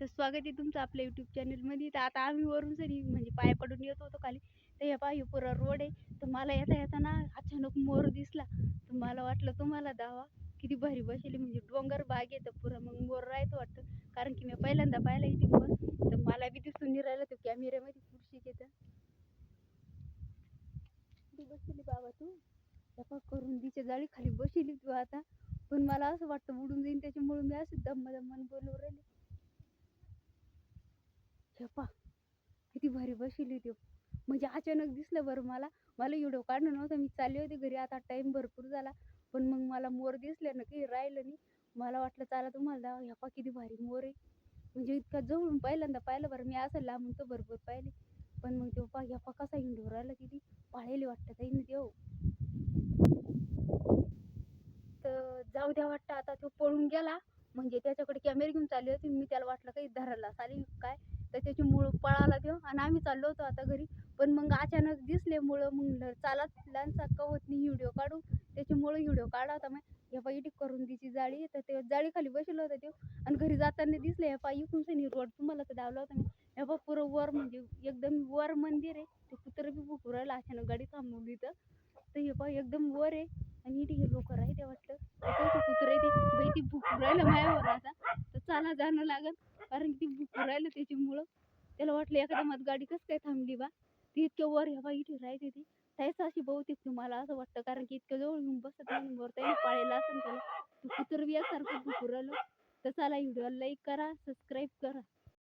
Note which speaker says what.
Speaker 1: तर स्वागत आहे तुमचं आपल्या यूट्यूब चॅनलमध्ये तर आता आम्ही वरून सरी म्हणजे पाय पडून येत होतो खाली तर हे पहा हे पुरा रोड आहे. तर मला येता येताना अचानक मोर दिसला. तर मला वाटलं तुम्हाला दावा किती भारी बसेल म्हणजे डोंगर बाग आहे तर पुरा मग मोर राहतो वाटतं. कारण की मी पहिल्यांदा पाहिला इथे मोर तर मला बी दिसून नाही राहिलं तो कॅमेऱ्यामध्ये खुर्शी घेतं बसली बाबा तू. त्या करून दिच्या जाळी खाली बसली तू आता. पण मला असं वाटतं उडून जाईन त्याच्यामुळे मी असं दम्म दम्मान बोलू राहिले. छपा किती भारी बसली ते म्हणजे अचानक दिसलं बरं मला. मला व्हिडिओ काढणं नव्हतं. मी चालले होते घरी. आता टाइम भरपूर झाला. पण मग मला मोर दिसले ना काही राहिलं नाही. मला वाटलं चाला तुम्हाला दावा ह्यापा किती भारी मोर आहे. म्हणजे इतका जवळून पहिल्यांदा पाहिलं बरं. मी असं लांबून तर भरपूर पाहिले. पण मग तो पा ह्यापा कसा हिंडू राहिला किती पाळलेली वाटतं काही ना देव तर जाऊ द्या वाटतं आता तो पळून गेला. म्हणजे त्याच्याकडे कॅमेरे घेऊन चालले होते. मी त्याला वाटलं काही धरायला चालेल काय? तर त्याची मुळं पळाला देव आणि आम्ही चाललो होतो आता घरी. पण मग अचानक दिसले मुळं मग चालत लहानसा कवत नाही व्हिडिओ काढू. त्याच्यामुळं व्हिडिओ काढा होता मग ह्या पाय इटी करून तिची जाळी. तर ते जाळीखाली बसलो होता तो. आणि घरी जाताना दिसले ह्या पाय इकून सनी रोड तुम्हाला तर दावला होता मी. ह्या बा पुरं वर म्हणजे एकदम वर मंदिर आहे. ते कुत्रं बी भुकू राहिला अचानक गाडी थांबवली तर तर हे पाय एकदम वर आहे. आणि इथे हे लोक राहते वाटतं. त्याचे कुत्रे ते बाई ती भुकू राहिलं माझ्यावर आता. तर चाला जाणं लागल. कारण की ती राहिलं त्याच्यामुळं. त्याला वाटलं एखाद्या मत गाडी कसं काय थांबली बा? ती इतक्या वर ह्या बा इथे राहते ती. त्याच अशी बहुतेक तुम्हाला असं वाटतं कारण की इतकं जवळ येऊन बसत नाही वर त्याने असेल त्याला. कुत्र सारखं यासारखं भुकू राहिलं. तर चला व्हिडिओला लाईक करा सबस्क्राईब करा.